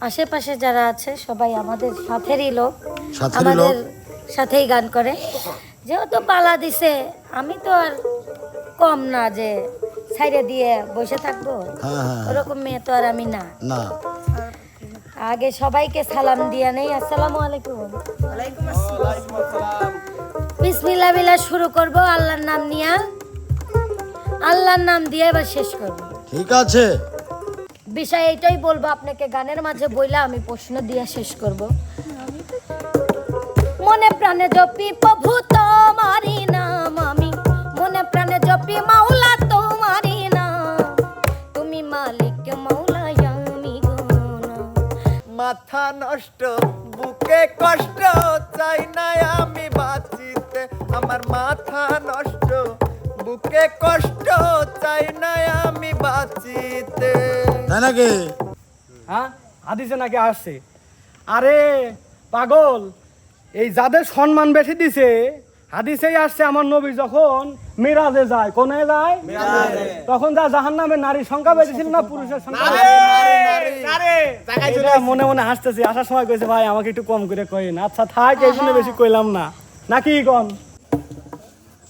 আশেপাশে যারা আছে সবাই আমাদের সাথেরই লোক। আমাদের সাথেই গান করে। যেহেতু পালা দিছে আমি তো আর কম না যে সাইডে দিয়ে বসে থাকব। হ্যাঁ হ্যাঁ ওরকম মেয়ে তো আর আমি না। না। আগে সবাইকে সালাম দিয়া নেই। আসসালামু আলাইকুম। বিসমিল্লাহ বিল্লাহ শুরু করব আল্লাহর নাম নিয়া। আল্লাহর নাম দিয়ে এবার শেষ করব। ঠিক আছে। বিষয় এইটাই বলব, আপনাকে গানের মাঝে বইলা আমি প্রশ্ন দিয়ে শেষ করব। মনে প্রাণে জপি, প্রভু তোমারি নাম আমি। মনে প্রাণে জপি, মাওলা তোমারি নাম। তুমি মালিক মাওলা আমি মাথা নষ্ট, বুকে কষ্ট, চাই না আমি বাঁচিতে। আমার মাথা নষ্ট, বুকে কষ্ট, চাই না আমি বাঁচিতে। তাই নাকি? হ্যাঁ হাদিসে নাকি আসছে। আরে পাগল এই যাদের সম্মান বেশি দিছে হাদিসেই আসছে আমার নবী যখন মিরাজে যায়। কোনে যায়? তখন যা জাহান নামে নারীর সংখ্যা বেশি ছিল না পুরুষের সংখ্যা মনে মনে হাসতেছি। আসার সময় কইছে ভাই আমাকে একটু কম করে কইন। আচ্ছা থাক এই বেশি কইলাম না। নাকি কন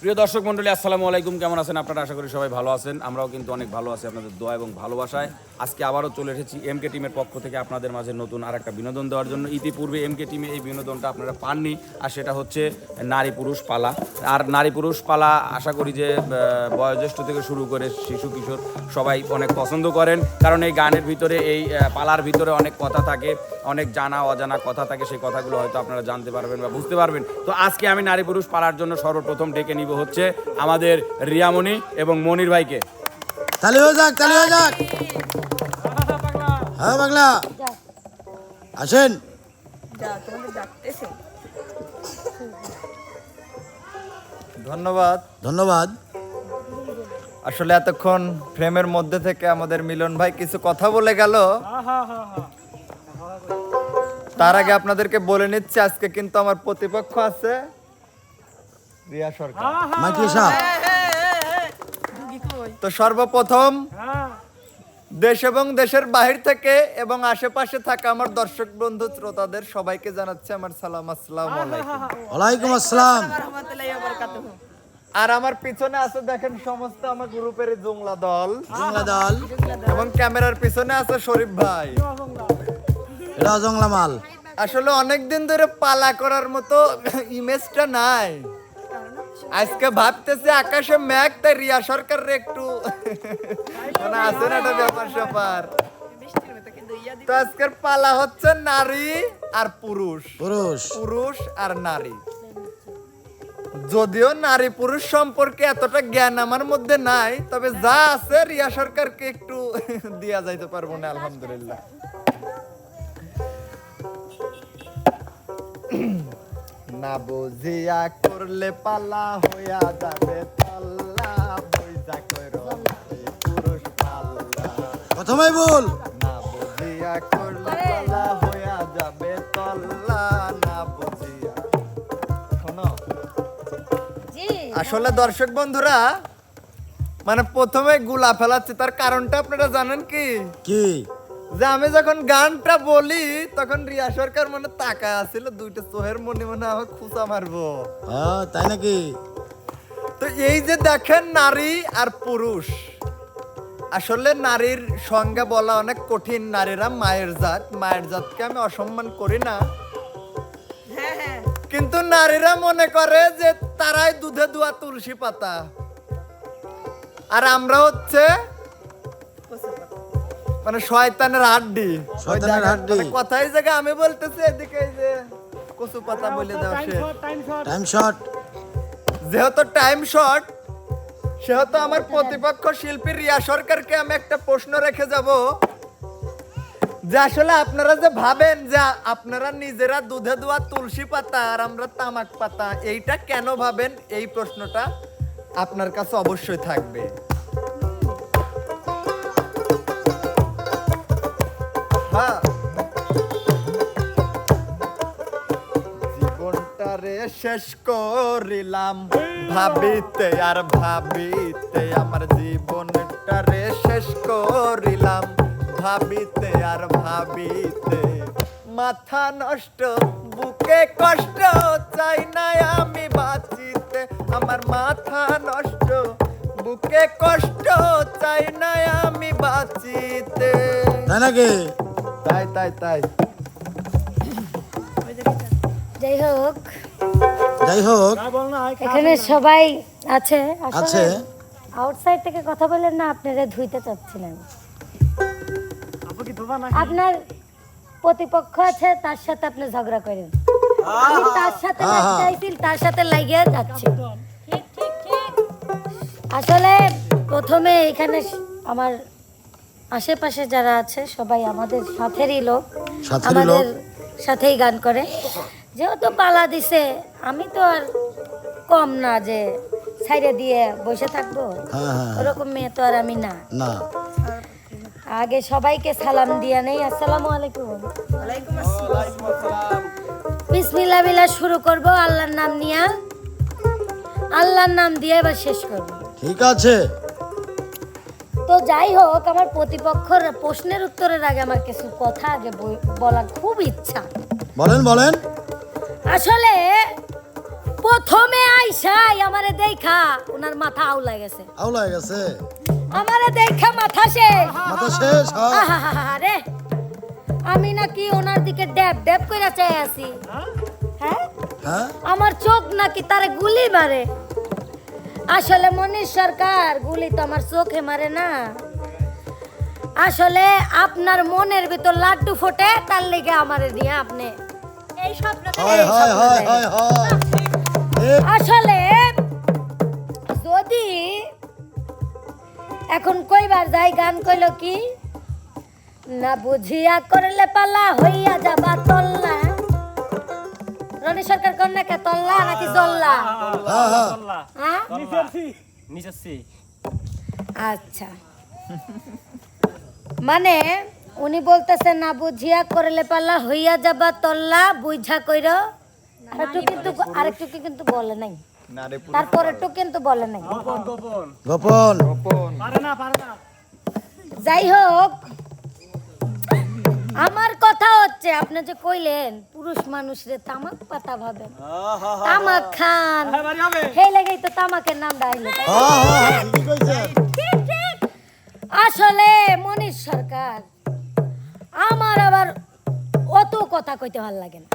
প্রিয় দর্শক মন্ডলী, আসসালামু আলাইকুম। কেমন আছেন? আপনারা আশা করি সবাই ভালো আছেন। আমরাও কিন্তু অনেক ভালো আছি আপনাদের দোয়া এবং ভালোবাসায়। আজকে আবারও চলে এসেছি এমকে টিমের পক্ষ থেকে আপনাদের মাঝে নতুন আর একটা বিনোদন দেওয়ার জন্য। ইতিপূর্বে এমকে টিমে এই বিনোদনটা আপনারা পাননি, আর সেটা হচ্ছে নারী পুরুষ পালা। আর নারী পুরুষ পালা, আশা করি যে বয়োজ্যেষ্ঠ থেকে শুরু করে শিশু, কিশোর সবাই অনেক পছন্দ করেন। কারণ এই গানের ভিতরে, এই পালার ভিতরে অনেক কথা থাকে, অনেক জানা, অজানা কথা থাকে। সেই কথাগুলো হয়তো আপনারা জানতে পারবেন বা বুঝতে পারবেন। তো আজকে আমি নারী পুরুষ পালার জন্য সর্বপ্রথম ডেকে নিব হচ্ছে আমাদের রিয়ামণি এবং মনির ভাইকে। তালি হয়ে যাক তালি হয়ে যাক। হ্যাঁ বাংলা আসেন। ধন্যবাদ। ধন্যবাদ। আসলে এতক্ষণ ফ্রেমের মধ্যে থেকে আমাদের মিলন ভাই কিছু কথা বলে গেল। তার আগে আপনাদেরকে বলে নিচ্ছি আজকে কিন্তু আমার প্রতিপক্ষ আছে। রিয়া সরকার। মাইকি সাহ তো সর্বপ্রথম হ্যাঁ। দেশ এবং দেশের বাহির থেকে এবং আশেপাশে থাকা আমার দর্শক বন্ধু শ্রোতাদের সবাইকে জানাচ্ছি আমার সালাম আসসালামু আলাইকুম। আসসালাম। আর আমার পিছনে আছে দেখেন সমস্ত আমার গ্রুপের জুংলা দল। জংলা দল। এবং ক্যামেরার পিছনে আছে শরীফ ভাই। এটা জংলা মাল। আসলে অনেকদিন ধরে পালা করার মতো ইমেজটা নাই। আজকে ভাবতেছি আকাশে মেঘ তাই রিয়া সরকার একটু মানে আছে না একটা ব্যাপার স্যাপার। তো আজকের পালা হচ্ছে নারী আর পুরুষ। পুরুষ। পুরুষ আর নারী। যদিও নারী পুরুষ সম্পর্কে এতটা জ্ঞান আমার মধ্যে নাই তবে যা আছে রিয়া সরকারকে একটু দিয়া যাইতে পারব না আলহামদুলিল্লাহ। না বুঝিয়া করলে পালা হইয়া যাবে পাল্লা বইজা কইরো পুরুষ পাল্লা। প্রথমেই বল। না বুঝিয়া করলে পালা হইয়া যাবে তল্লা না বুঝিয়া। শোনো। আসলে দর্শক বন্ধুরা মানে প্রথমে গুলা ফেলাচ্ছি তার কারণটা আপনারা জানেন কি? কি? যে আমি যখন গানটা বলি তখন রিয়া সরকার মনে তাকায় আছিল দুইটা চোহের মনে মনে আমার খুঁচা মারবো। হ্যাঁ তাই নাকি? তো এই যে দেখেন নারী আর পুরুষ আসলে নারীর সংজ্ঞা বলা অনেক কঠিন নারীরা মায়ের জাত মায়ের জাতকে আমি অসম্মান করি না। কিন্তু নারীরা মনে করে যে তারাই দুধে দুয়া তুলসী পাতা। আর আমরা হচ্ছে মানে শয়তানের হাড্ডি। শয়তানের হাড্ডি। মানে কথাই জায়গা আমি বলতেছি এদিকে এই যে কচু পাতা বলে শেষ শর্ট টাইম শর্ট যেহেতু টাইম শর্ট সেহেতু আমার প্রতিপক্ষ শিল্পী রিয়া সরকারকে আমি একটা প্রশ্ন রেখে যাব। যে আসলে আপনারা যে ভাবেন যে আপনারা নিজেরা দুধে দোয়া তুলসী পাতা আর আমরা তামাক পাতা এইটা কেন ভাবেন? এই প্রশ্নটা আপনার কাছে অবশ্যই থাকবে। জীবনটারে শেষ করিলাম। ভাবিতে আর ভাবিতে আমার জীবনটারে শেষ করিলাম। ভাবিতে আর ভাবিতে মাথা নষ্ট, বুকে কষ্ট, চাই না আমি বাঁচিতে। আমার মাথা নষ্ট, বুকে কষ্ট, চাই না আমি বাঁচিতে। তাই তাই তাই। যাই হোক যাই হোক তাই বল না এখানে সবাই আছে? আছে। আউটসাইড থেকে কথা বলেন না আপনারা ধুইতে চাচ্ছিলেন। আপু কি ধোবা না আপনার প্রতিপক্ষ আছে তার সাথে আপনি ঝগড়া করেন। আমি তার সাথে লাগতে তার সাথে লাগিয়ে যাচ্ছি। আসলে প্রথমে এখানে আমার আশেপাশে যারা আছে সবাই আমাদের সাথেরই লোক। আমাদের সাথেই গান করে। যেহেতু পালা দিছে আমি তো আর কম না যে সাইডে দিয়ে বসে থাকব। হ্যাঁ হ্যাঁ ওরকম মেয়ে তো আর আমি না। না। আগে সবাইকে সালাম দিয়া নেই। আসসালামু আলাইকুম। বিসমিল্লাহ বিল্লাহ শুরু করব আল্লাহর নাম নিয়া। আল্লাহর নাম দিয়ে এবার শেষ করব। ঠিক আছে। তো যাই হোক আমার প্রতিপক্ষর প্রশ্নের উত্তরের আগে আমার কিছু কথা আগে বলার খুব ইচ্ছা। বলেন বলেন। আসলে প্রথমে আইসাই আমারে দেখা ওনার মাথা আউলা গেছে। আউলা গেছে? আমারে দেখা মাথা শেষ। মাথা শেষ হ্যাঁ। আরে আমি নাকি ওনার দিকে ড্যাব ড্যাব করে চাই আছি। হ্যাঁ? হ্যাঁ? আমার চোখ নাকি তারে গুলি মারে। আসলে মনীষ সরকার গুলি তো আমার চোখে মারে না। আসলে আপনার মনের ভিতর লাড্ডু ফোটে তার লেগে আমারে দিয়ে আপনি এই স্বপ্ন আসলে যদি এখন কইবার যাই গান কইল কি? না বুঝিয়া করলে পালা হইয়া যাবা তল্লা রনি সরকার কন্যা কে তল্লা নাকি জল্লা? হ্যাঁ হ্যাঁ। হ্যাঁ? আচ্ছা। মানে উনি বলতেছেন না বুঝিয়া করলে পাল্লা হইয়া যাবা তল্লা বুঝা কইর। আরেকটু কিন্তু আরেকটু কিন্তু বলে নাই। তারপর একটু কিন্তু বলে নাই। গোপন গোপন। গোপন। গোপন। পারে না পারে না। যাই হোক আপনি যে কইলেন পুরুষ মানুষরে তামাক পাতা ভাবেন তামাক খান। হ্যাঁ সেই লেগেই তো তামাকের নাম ডাইলো হ্যাঁ হ্যাঁ আসলে মনীষ সরকার আমার আবার অত কথা কইতে ভালো লাগে না।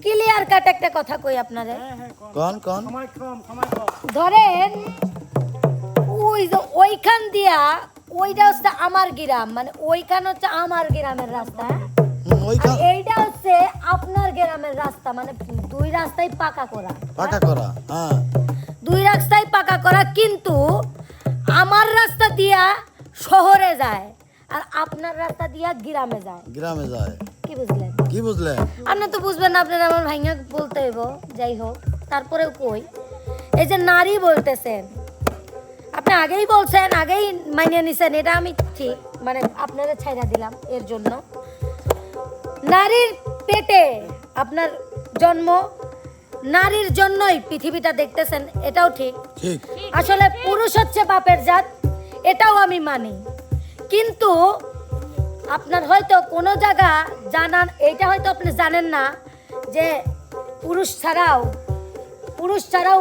ক্লিয়ার কাট একটা কথা কই আপনারে। কন। কন ধরেন ওই যে ওইখান দিয়া ওইটা হচ্ছে আমার গ্রাম মানে ওইখান হচ্ছে আমার গ্রামের রাস্তা এইটা হচ্ছে আপনার গ্রামের রাস্তা মানে দুই রাস্তাই পাকা করা। পাকা করা হ্যাঁ। দুই রাস্তাই পাকা করা কিন্তু আমার রাস্তা দিয়া শহরে যায় আর আপনার রাস্তা দিয়া গ্রামে যায়। গ্রামে যায়। কি বুঝলেন? কি বুঝলেন? আপনি তো বুঝবেন না আপনার আমার ভাইয়া বলতে হইব যাই হোক তারপরেও কই। এই যে নারী বলতেছেন আপনি আগেই বলছেন আগেই মানিয়ে নিছেন এটা আমি ঠিক মানে আপনারা ছাইরা দিলাম এর জন্য। নারীর পেটে আপনার জন্ম নারীর জন্যই পৃথিবীটা দেখতেছেন এটাও ঠিক। আসলে পুরুষ হচ্ছে বাপের জাত এটাও আমি মানি। কিন্তু আপনার হয়তো কোনো জায়গা জানান এইটা হয়তো আপনি জানেন না যে পুরুষ ছাড়াও পুরুষ ছাড়াও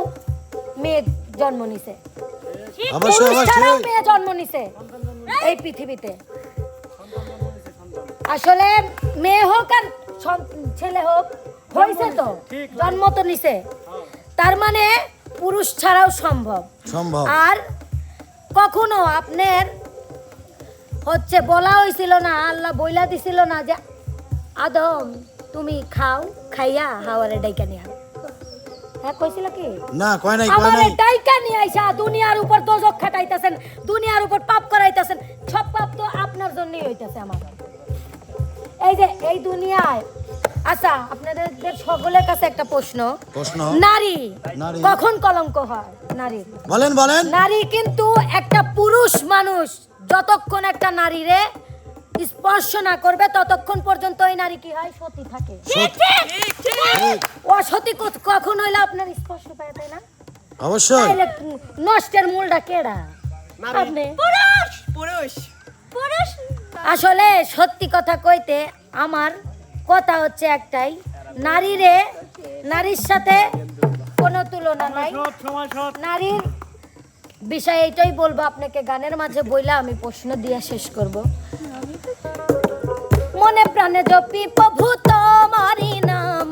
মেয়ে জন্ম নিছে। পুরুষ ছাড়াও মেয়ে জন্ম নিছে এই পৃথিবীতে। আসলে মেয়ে হোক আর ছেলে হোক হয়েছে তো জন্ম তো নিছে। তার মানে পুরুষ ছাড়াও সম্ভব। সম্ভব। আর কখনো আপনার হচ্ছে বলা হয়েছিল না আল্লাহ বইলা দিছিল না যে আদম তুমি খাও খাইয়া হাওয়ারে ডাইকা নিয়ে। হ্যাঁ কইছিল কি? না কয় নাই কয় নাই। ডাইকা নিয়ে আইসা দুনিয়ার উপর দোজক খাটাইতেছেন দুনিয়ার উপর পাপ করাইতেছেন। সব পাপ তো আপনার জন্যই হইতেছে আমার এই যে এই দুনিয়ায়। আচ্ছা আপনাদের সকলের কাছে একটা প্রশ্ন। প্রশ্ন? নারী নারী। কখন কলঙ্ক হয়? নারীর বলেন বলেন। নারী কিন্তু একটা পুরুষ মানুষ যতক্ষণ একটা নারীরে স্পর্শ না করবে ততক্ষণ পর্যন্ত ওই নারী কি হয়? সতী থাকে। অসতী কখন হইলে আপনার স্পর্শ পায় তাই না? অবশ্যই। নষ্টের মূলটা কেডা? আপনি? পুরুষ পুরুষ। আসলে সত্যি কথা কইতে আমার কথা হচ্ছে একটাই। নারীরে নারীর সাথে কোনো তুলনা নাই। নারীর বিষয় এইটাই বলব আপনাকে গানের মাঝে বইলা আমি প্রশ্ন দিয়ে শেষ করব। মনে প্রাণে জপি প্রভু তোমারি নাম।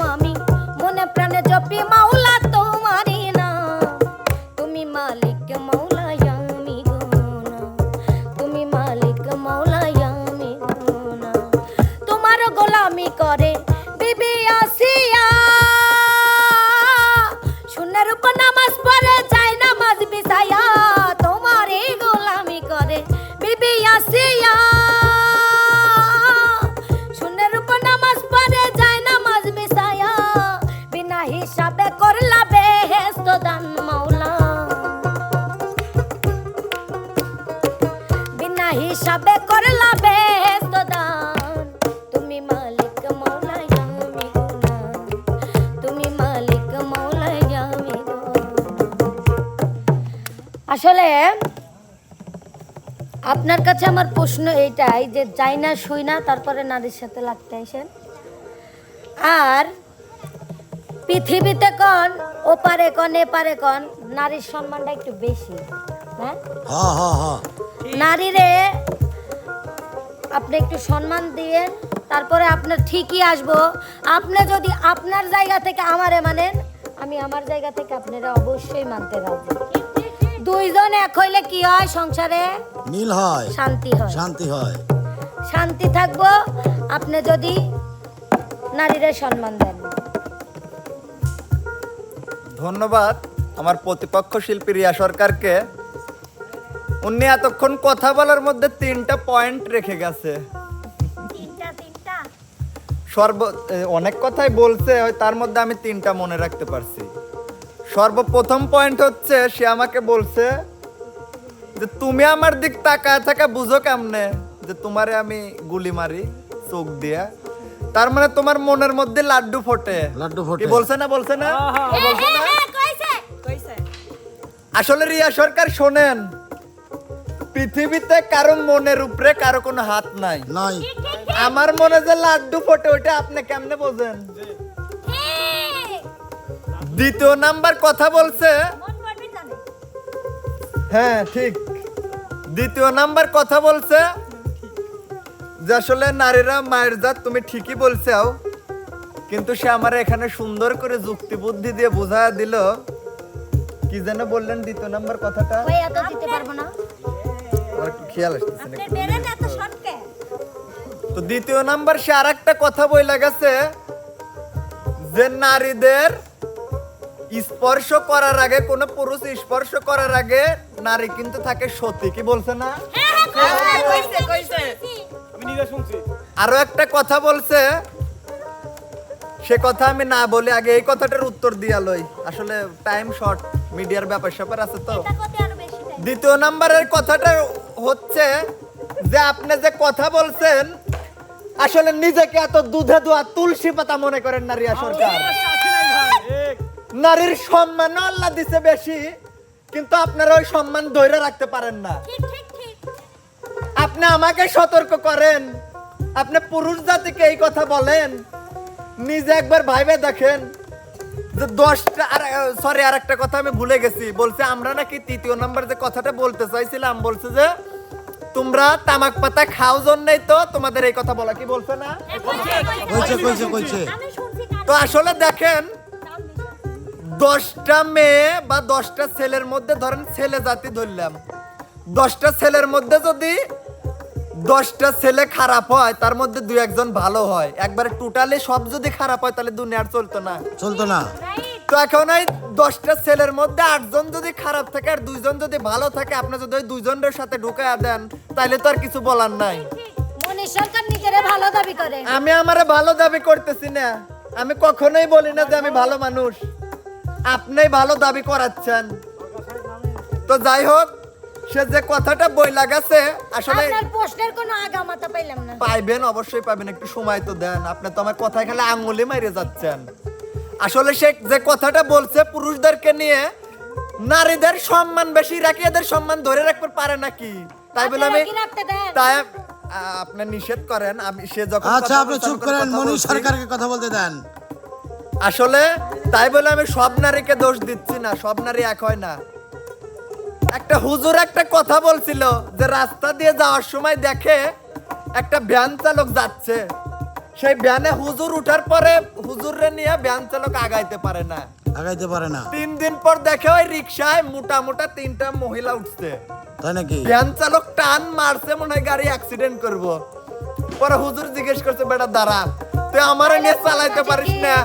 আপনার কাছে আমার প্রশ্ন এইটাই যে যাই না শুই না তারপরে নারীর সাথে লাগতে আসেন আর পৃথিবীতে কন ওপারে কন এপারে কন নারীর সম্মানটা একটু বেশি হ্যাঁ? নারীরে আপনি একটু সম্মান দিয়েন তারপরে আপনার ঠিকই আসব। আপনি যদি আপনার জায়গা থেকে আমারে মানেন আমি আমার জায়গা থেকে আপনারা অবশ্যই মানতে রাজি। দুইজন এক হইলে কি হয় সংসারে? মিল হয়। শান্তি হয়। শান্তি হয়। শান্তি থাকব আপনি যদি নারীরে সম্মান দেন। ধন্যবাদ আমার প্রতিপক্ষ শিল্পী রিয়া সরকারকে। উনি এতক্ষণ কথা বলার মধ্যে তিনটা পয়েন্ট রেখে গেছে। সর্ব অনেক কথাই বলছে তার মধ্যে আমি তিনটা মনে রাখতে পারছি। সর্বপ্রথম পয়েন্ট হচ্ছে সে আমাকে বলছে যে তুমি আমার দিক তাকায় থাকা বুঝো কেমনে? যে তোমারে আমি গুলি মারি চোখ দিয়া। তার মানে তোমার মনের মধ্যে লাড্ডু ফোটে। লাড্ডু ফোটে। বলছে না বলছে না? বলছে না? আসলে রিয়া সরকার শোনেন পৃথিবীতে কারও মনের উপরে কারও কোনো হাত নাই। নাই। আমার মনে যে লাড্ডু ফোটে ওইটা আপনি কেমনে বোঝেন? দ্বিতীয় নাম্বার কথা বলছে। হ্যাঁ ঠিক। দ্বিতীয় নাম্বার কথা বলছে যে আসলে নারীরা মায়ের জাত তুমি ঠিকই বলছাও কিন্তু সে আমার এখানে সুন্দর করে যুক্তি বুদ্ধি দিয়ে বোঝা দিল। কি যেন বললেন দ্বিতীয় নাম্বার কথাটা? ওই এত দিতে পারব না। খেয়াল আসতেছে তো দ্বিতীয় নাম্বার সে আর একটা কথা বইলা গেছে যে নারীদের স্পর্শ করার আগে কোন পুরুষ স্পর্শ করার আগে নারী কিন্তু থাকে সতী কি বলছে না? আমি নিজে শুনছি। আরও একটা কথা বলছে সে কথা আমি না বলে আগে এই কথাটার উত্তর দিয়া লই। আসলে টাইম শর্ট মিডিয়ার ব্যাপার স্যাপার আছে তো। দ্বিতীয় নাম্বারের কথাটা হচ্ছে যে আপনি যে কথা বলছেন আসলে নিজেকে এত দুধে দোয়া তুলসী পাতা মনে করেন নারী সরকার। নারীর সম্মান আল্লাহ দিছে বেশি কিন্তু আপনারা ওই সম্মান ধরে রাখতে পারেন না। আপনি আমাকে সতর্ক করেন। আপনি পুরুষ জাতিকে এই কথা বলেন। নিজে একবার ভাইবে দেখেন যে দশটা আর সরি আর একটা কথা আমি ভুলে গেছি। বলছে আমরা নাকি তৃতীয় নাম্বার যে কথাটা বলতে চাইছিলাম বলছে যে তোমরা তামাক পাতা খাও জন্যই তো তোমাদের এই কথা বলা। কি বলছে না? কইছে কইছে কইছে তো আসলে দেখেন দশটা মেয়ে বা দশটা ছেলের মধ্যে ধরেন ছেলে জাতি ধরলাম দশটা ছেলের মধ্যে যদি দশটা ছেলে খারাপ হয় তার মধ্যে দুই একজন ভালো হয়। একবারে টোটালি সব যদি খারাপ হয় তাহলে দুনিয়ার চলতো না। চলতো না। তো এখন ওই দশটা ছেলের মধ্যে আটজন যদি খারাপ থাকে আর দুইজন যদি ভালো থাকে আপনি যদি ওই দুইজনের সাথে ঢুকাইয়া দেন তাহলে তো আর কিছু বলার নাই। সরকার নিজেরে ভালো দাবি করে। আমি আমারে ভালো দাবি করতেছি না। আমি কখনোই বলি না যে আমি ভালো মানুষ। আপনি ভালো দাবি করাচ্ছেন। তো যাই হোক সে যে কথাটা বই লাগাছে আসলে আপনার প্রশ্নের কোনো আগামাতা পাইলাম না। পাইবেন অবশ্যই পাবেন একটু সময় তো দেন। আপনি তো আমার কথায় খালি আঙুলি মাইরে যাচ্ছেন। আসলে সে যে কথাটা বলছে পুরুষদেরকে নিয়ে নারীদের সম্মান বেশি রাখি এদের সম্মান ধরে রাখতে পারে নাকি? তাই বলে আমি? তাই আপনি নিষেধ করেন আমি সে যখন আচ্ছা আপনি চুপ করেন বলছি। সরকারকে কথা বলতে দেন। আসলে তাই বলে আমি সব নারীকে দোষ দিচ্ছি না সব নারী এক হয় না। একটা হুজুর একটা কথা বলছিল যে রাস্তা দিয়ে যাওয়ার সময় দেখে একটা ভ্যান চালক যাচ্ছে। সেই ভ্যানে হুজুর উঠার পরে হুজুররে নিয়ে ভ্যান চালক আগাইতে পারে না। আগাইতে পারে না। তিন দিন পর দেখে ওই রিক্সায় মোটা মোটা তিনটা মহিলা উঠছে। তাই নাকি? ভ্যান চালক টান মারছে মনে হয় গাড়ি অ্যাক্সিডেন্ট করব। পরে হুজুর জিজ্ঞেস করছে বেটা দাঁড়া তুই আমারে নিয়ে চালাইতে পারিস না।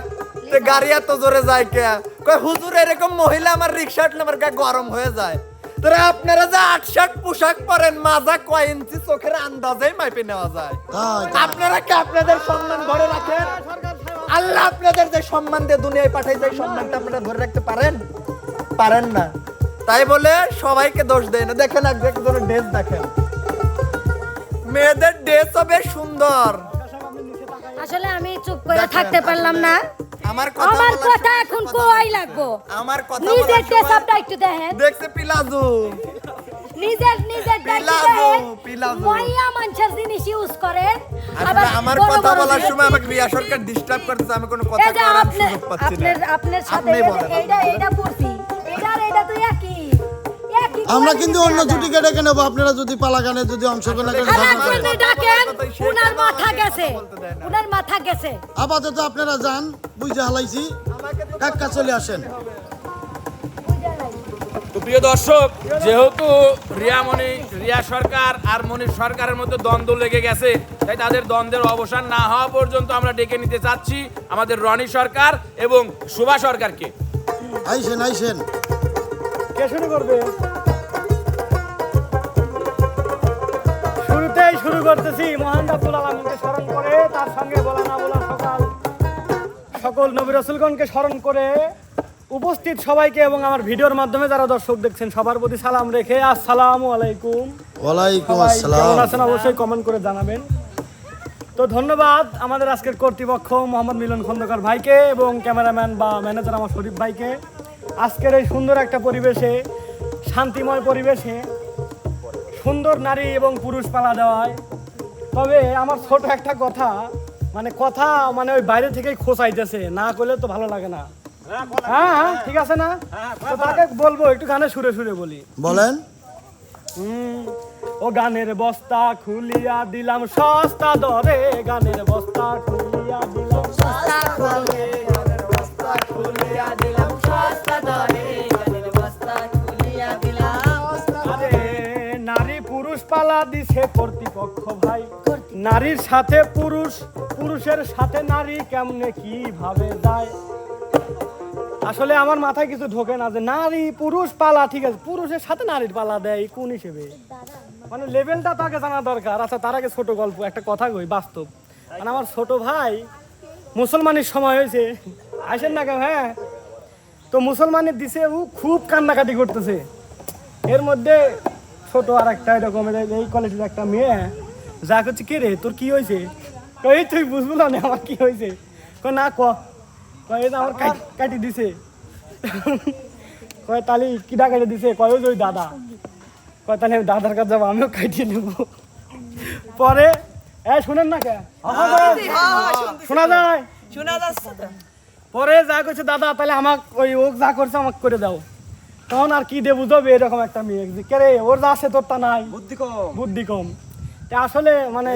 তুই গাড়ি এত জোরে যায় কে? কই হুজুর এরকম মহিলা আমার রিক্সা উঠলে আমার গা গরম হয়ে যায়? তোরা আপনারা যে আট শার্ট পোশাক পরেন মাজা কয় ইঞ্চি চোখের আন্দাজেই মাইপে নেওয়া যায়। আপনারা কি আপনাদের সম্মান ধরে রাখেন? আল্লাহ আপনাদের যে সম্মান দিয়ে দুনিয়ায় পাঠাই যায় সম্মানটা আপনারা ধরে রাখতে পারেন? পারেন না। তাই বলে সবাইকে দোষ দেয় না। দেখেন একজনের ড্রেস দেখেন। মেয়েদের ড্রেস হবে সুন্দর। আসলে আমি চুপ করে থাকতে পারলাম না। আমার কথা আমার কথা এখন বলছি। লাগবো? আমার কথা নিজের বলার টেসাপটা একটু দেখেন। দেখছে পিলাজু। নিজের নিজের পিলাজো, পিলাজো। মাইয়া মানুষের জিনিস ইউজ করে। আসলে আমার কথা বলার সময় আমাকে রিয়া সরকার ডিস্টার্ব করতেছে আমি কোনো কথা আপনি সুযোগ পাচ্ছি না। আপনার আপনার সাথে এইটা এইটা পড়ছি। এইটা এইটা তো একই। আমরা কিন্তু অন্য। জুটিকে ডেকে নেব। আপনারা যদি পালাগানে যদি অংশগ্রহণ করেন আপাতত আপনারা যান বুঝে হালাইছি। কাকা চলে আসেন। প্রিয় দর্শক যেহেতু রিয়া মনি রিয়া সরকার আর মনির সরকারের মধ্যে দ্বন্দ্ব লেগে গেছে তাই তাদের দ্বন্দ্বের অবসান না হওয়া পর্যন্ত আমরা ডেকে নিতে চাচ্ছি আমাদের রনি সরকার এবং শোভা সরকারকে। আইসেন আইসেন। কে শুরু করবে? শুরুতেই শুরু করতেছি মহান রাব্বুল আলামিনকে স্মরণ করে তার সঙ্গে বলা না বলা সকাল। সকল নবী রসুলগণকে স্মরণ করে উপস্থিত সবাইকে এবং আমার ভিডিওর মাধ্যমে যারা দর্শক দেখছেন সবার প্রতি সালাম রেখে আসসালামু আলাইকুম। ওয়ালাইকুম আসসালাম। কেমন আছেন অবশ্যই কমেন্ট করে জানাবেন। তো ধন্যবাদ আমাদের আজকের কর্তৃপক্ষ মোহাম্মদ মিলন খন্দকার ভাইকে এবং ক্যামেরাম্যান বা ম্যানেজার আমার শরীফ ভাইকে। আজকের এই সুন্দর একটা পরিবেশে শান্তিময় পরিবেশে সুন্দর নারী এবং পুরুষ পালা দেওয়ায় তবে আমার ছোট একটা কথা মানে কথা মানে ওই বাইরে থেকেই খোঁচাইতেছে না করলে তো ভালো লাগে না। হ্যাঁ হ্যাঁ ঠিক আছে না? তো তাকে বলব একটু গানে সুরে সুরে বলি। বলেন। হুম, ও গানের বস্তা খুলিয়া দিলাম সস্তা দরে গানের বস্তা খুলিয়া দিলাম। আরে নারী পুরুষ পালা দিছে কর্তৃপক্ষ ভাই। নারীর সাথে পুরুষ, পুরুষের সাথে নারী কেমনে কীভাবে যায়? আসলে আমার মাথায় কিছু ঢোকে না যে নারী, পুরুষ পালা, ঠিক আছে, পুরুষের সাথে নারীর পালা দেয়, কোন হিসেবে? মানে লেভেলটা তাকে জানা দরকার। আচ্ছা তার আগে ছোট গল্প, একটা কথা কই, বাস্তব। মানে আমার ছোট ভাই মুসলমানের সময় হয়েছে। আসেন না কেন হ্যাঁ? তো মুসলমানের দিছে ও খুব কান্নাকাটি করতেছে। এর মধ্যে ছোট আর একটা এরকম এই- এই কলেজের একটা মেয়ে। যা করছে কে রে তোর কি হয়েছে? কই তুই বুঝব না আমার কি হয়েছে? কই না ক। কয় আমার কাটি দিছে। কয় তালি কিডা কেটে দিছে? কয় ওই দাদা। কয় তাহলে আমি দাদার কাছে যাব আমিও কাটিয়ে নেব। পরে এ শুনেন না কে? শোনা যায়? শোনা যাচ্ছে পরে যা করছে দাদা তাহলে আমাক ওই ও যা করছে আমাকে করে দাও। তখন আর কি দিয়ে বুঝবে? এরকম একটা মেয়ে। কে রে ওর যা আছে তোরটা নাই। বুদ্ধি কম। বুদ্ধি কম। আসলে মানে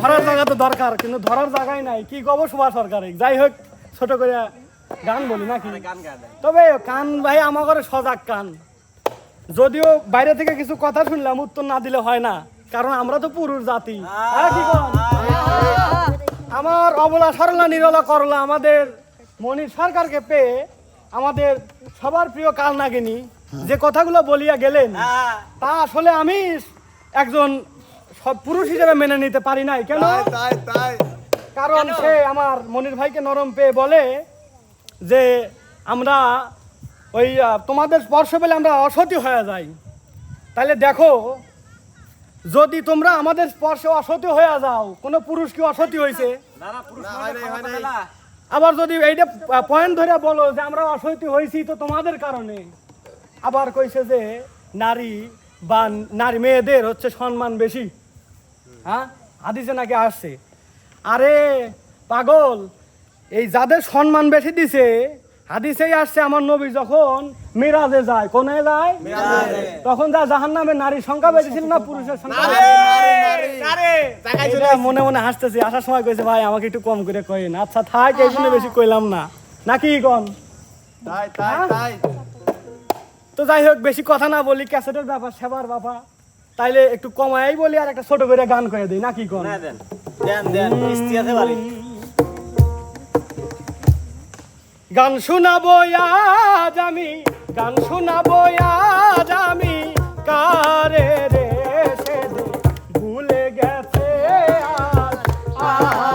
ধরার জায়গা তো দরকার কিন্তু ধরার জায়গায় নাই। কি কব শোভা সরকারে? যাই হোক ছোট করে গান বলি নাকি? তবে কান ভাই আমার ঘরে সজাগ কান। যদিও বাইরে থেকে কিছু কথা শুনলাম উত্তর না দিলে হয় না। কারণ আমরা তো পুরুষ জাতি। হ্যাঁ, আমার অবলা সরলা নিরলা করলা আমাদের মনির সরকারকে পেয়ে আমাদের সবার প্রিয় কাল নাগিনী যে কথাগুলো বলিয়া গেলেন তা আসলে আমি একজন সব পুরুষ হিসেবে মেনে নিতে পারি নাই। কেন? তাই তাই তাই। কারণ সে আমার মনির ভাইকে নরম পেয়ে বলে যে আমরা ওই তোমাদের স্পর্শ পেলে আমরা অসতি হয়ে যাই। তাহলে দেখো যদি তোমরা আমাদের স্পর্শে অসতি হয়ে যাও কোনো পুরুষ কি অসতি হয়েছে আবার যদি এইটা পয়েন্ট ধরে বলো যে আমরা অসতী হয়েছি তো তোমাদের কারণে? আবার কইছে যে নারী বা নারী মেয়েদের হচ্ছে সম্মান বেশি। হ্যাঁ? হাদিসে নাকি আসছে। আরে পাগল, এই যাদের সম্মান বেশি দিছে হাদিসেই আসছে আমার নবী যখন মিরাজে যায় কোনে যায়? তখন যা জাহান নামে নারীর সংখ্যা বেশি ছিল না পুরুষের সংখ্যা? মনে মনে হাসতেছি আসার সময় কইছে ভাই আমাকে একটু কম করে কইন আচ্ছা থাক এই জন্য বেশি কইলাম না। নাকি কন তাই তো যাই হোক বেশি কথা না বলি ক্যাসেটের ব্যাপার সেবার ব্যাপার। তাইলে একটু কমাই বলি আর একটা ছোট করে গান করে দিই নাকি কন দেন। দেন কিস্তি গান শোনাবো আজ আমি, গান শোনাবো আজ আমি। কারে রে সে ভুলে গেছে আজ আমারে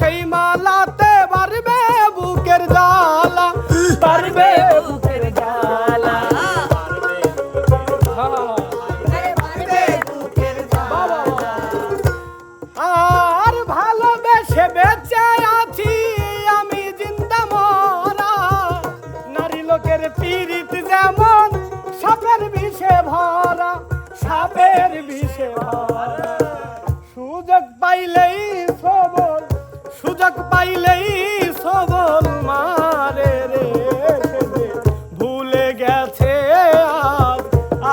সেই মালাতে পারবে বুকের জ্বালা। পারবে বুকের জ্বালা। আর ভালোবেসে বেঁচে আছি আমি জিন্দা মরা। নারী লোকের পীড়িত যেমন সাপের বিষে ভরা সাপের বিষে ভরা। সুযোগ পাইলেই পাইলেই সবল মারে রে। ভুলে গেছে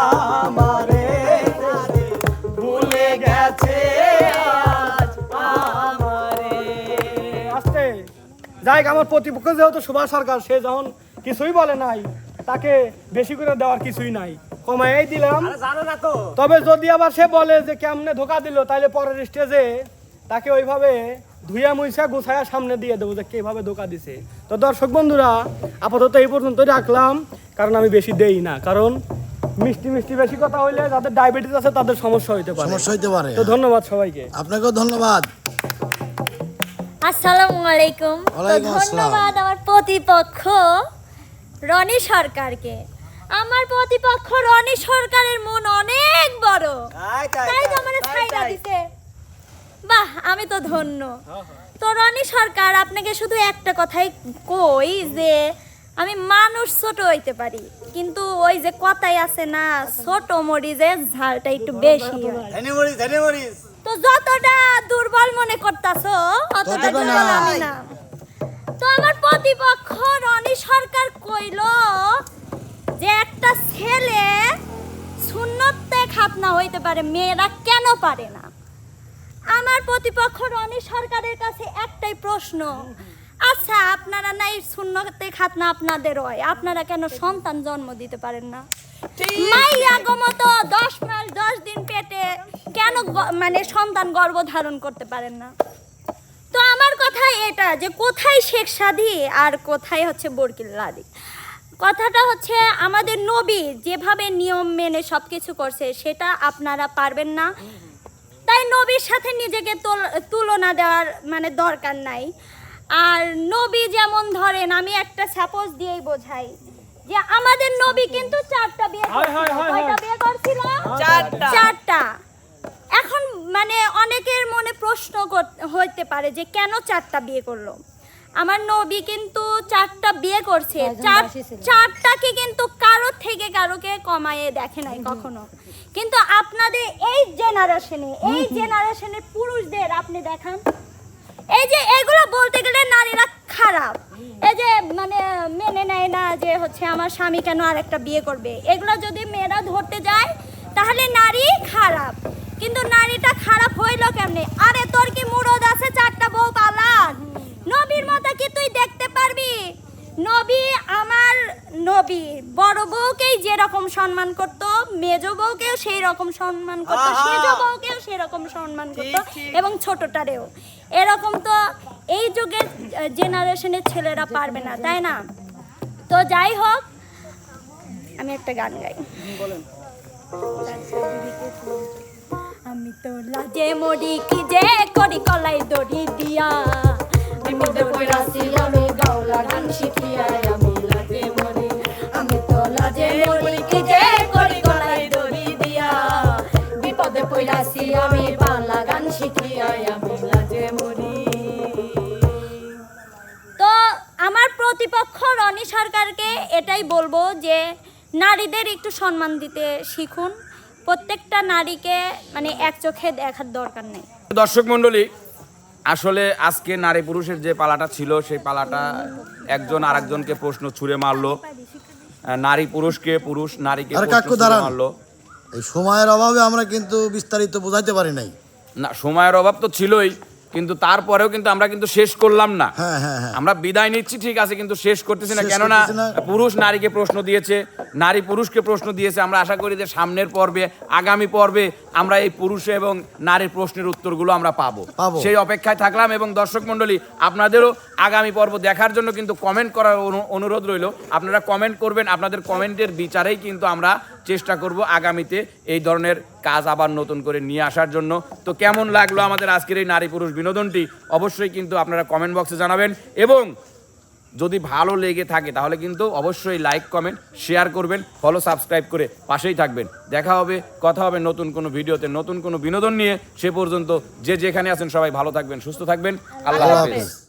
আমারে। ভুলে গেছে আস্তে। যাই আমার প্রতিপক্ষ যেহেতু সুভাষ সরকার সে যখন কিছুই বলে নাই তাকে বেশি করে দেওয়ার কিছুই নাই। কমাই দিলাম। তবে যদি আবার সে বলে যে কেমনে ধোকা দিল তাহলে পরের স্টেজে তাকে ওইভাবে ধুইয়া মুইসা গুছায়া সামনে দিয়ে দেবো যে কীভাবে ধোকা দিছে। তো দর্শক বন্ধুরা আপাতত এই পর্যন্তই রাখলাম কারণ আমি বেশি দেই না। কারণ মিষ্টি মিষ্টি বেশি কথা হইলে যাদের ডায়াবেটিস আছে তাদের সমস্যা হইতে পারে। সমস্যা হইতে পারে। তো ধন্যবাদ সবাইকে। আপনাকেও ধন্যবাদ। আসসালামু আলাইকুম। ওয়ালাইকুম আসসালাম। ধন্যবাদ আমার প্রতিপক্ষ রনি সরকারকে। আমার প্রতিপক্ষ রনি সরকারের মন অনেক বড়। তাই তো আমার ছাইরা দিছে। বাহ আমি তো ধন্য। তো রনি সরকার আপনাকে শুধু একটা কথাই কই যে আমি মানুষ ছোট হইতে পারি কিন্তু ওই যে কথাই আছে না ছোট মরিচের ঝালটা একটু বেশি তো যতটা দুর্বল মনে করতাছো অতটা ততটা দুর্বল না। আমি না। তো আমার প্রতিপক্ষ রনি সরকার কইল যে একটা ছেলে শূন্যতে খাতনা হইতে পারে মেয়েরা কেন পারে না? প্রতিপক্ষ রনি সরকারের কাছে একটাই প্রশ্ন। আচ্ছা আপনারা নাই শূন্যতে খাতনা আপনাদের হয়। আপনারা কেন সন্তান জন্ম দিতে পারেন না? মাইয়া গমত দশ মাস দশ দিন পেটে কেন মানে সন্তান গর্ভধারণ করতে পারেন না? তো আমার কথা এটা যে কোথায় শেখ সাদি আর কোথায় হচ্ছে বরকিল লাদি কথাটা হচ্ছে আমাদের নবী যেভাবে নিয়ম মেনে সব কিছু করছে সেটা আপনারা পারবেন না। তাই নবীর সাথে নিজেকে তুলনা দেওয়ার মানে দরকার নাই। আর নবী যেমন ধরেন আমি একটা সাপোজ দিয়েই বোঝাই যে আমাদের নবী কিন্তু চারটা বিয়ে। কয়টা বিয়ে করছিল? চারটা। চারটা। এখন মানে অনেকের মনে প্রশ্ন হইতে পারে যে কেন চারটা বিয়ে করল? আমার নবী কিন্তু চারটা বিয়ে করছে। চার চারটাকে কিন্তু কারোর থেকে কারোকে কমায়ে দেখে নাই কখনো। কিন্তু আপনাদের এই জেনারেশনে এই জেনারেশনের পুরুষদের আপনি দেখান। এই যে এগুলো বলতে গেলে নারীরা খারাপ। এই যে মানে মেনে নেয় না যে হচ্ছে আমার স্বামী কেন আরেকটা বিয়ে করবে। এগুলো যদি মেয়েরা ধরতে যায় তাহলে নারী খারাপ। কিন্তু নারীটা খারাপ হইল কেমনে? আরে তোর কি মুরদ আছে চারটা বউ পালার নবীর মতো কি তুই দেখতে পারবি? নবী আমার নবী। বড় বউকেই যেরকম সম্মান করত মেজ বউকেও সেই রকম সম্মান করত সেজ বউকেও সেরকম সম্মান করত এবং ছোটটারেও। এরকম তো এই যুগের জেনারেশনের ছেলেরা পারবে না তাই না? তো যাই হোক আমি একটা গান গাই। আমি তো লাজে মরি কি যে করি কলাই দড়ি দিয়া। বিপদে পড়াছি আমি গাওলা গান শিখিয়া আমি লাজে মরি আমি তো লাজে মরি কি যে করি কলাই দড়ি দিয়া। বিপদে পড়াছি আমি বাংলা গান শিখিয়া আমি লাজে মরি তো আমার প্রতিপক্ষ রনি সরকারকে এটাই বলব যে নারীদের একটু সম্মান দিতে শিখুন। প্রত্যেকটা নারীকে মানে এক চোখে দেখার দরকার নেই। দর্শক মণ্ডলী আসলে আজকে নারী পুরুষের যে পালাটা ছিল সেই পালাটা একজন আরেকজনকে প্রশ্ন ছুঁড়ে মারলো। নারী পুরুষকে পুরুষ নারীকে। মারলো। এই সময়ের অভাবে আমরা কিন্তু বিস্তারিত বোঝাইতে পারি নাই। না সময়ের অভাব তো ছিলই। কিন্তু তারপরেও কিন্তু আমরা কিন্তু শেষ করলাম না। হ্যাঁ হ্যাঁ হ্যাঁ। আমরা বিদায় নিচ্ছি ঠিক আছে কিন্তু শেষ করতেছি না। কেননা পুরুষ নারীকে প্রশ্ন দিয়েছে নারী পুরুষকে প্রশ্ন দিয়েছে। আমরা আশা করি যে সামনের পর্বে আগামী পর্বে আমরা এই পুরুষ এবং নারীর প্রশ্নের উত্তরগুলো আমরা পাবো। পাবো। সেই অপেক্ষায় থাকলাম এবং দর্শক মণ্ডলী আপনাদেরও আগামী পর্ব দেখার জন্য কিন্তু কমেন্ট করার অনুরোধ রইল। আপনারা কমেন্ট করবেন আপনাদের কমেন্টের বিচারেই কিন্তু আমরা চেষ্টা করব আগামীতে এই ধরনের কাজ আবার নতুন করে নিয়ে আসার জন্য। তো কেমন লাগল আমাদের আজকের এই নারী পুরুষ বিনোদনটি? অবশ্যই কিন্তু আপনারা কমেন্ট বক্সে জানাবেন এবং যদি ভালো লেগে থাকে তাহলে কিন্তু অবশ্যই লাইক কমেন্ট শেয়ার করবেন ফলো সাবস্ক্রাইব করে পাশেই থাকবেন। দেখা হবে কথা হবে নতুন কোনো ভিডিওতে নতুন কোনো বিনোদন নিয়ে। সে পর্যন্ত যে যেখানে আছেন সবাই ভালো থাকবেন সুস্থ থাকবেন। আল্লাহ হাফেজ।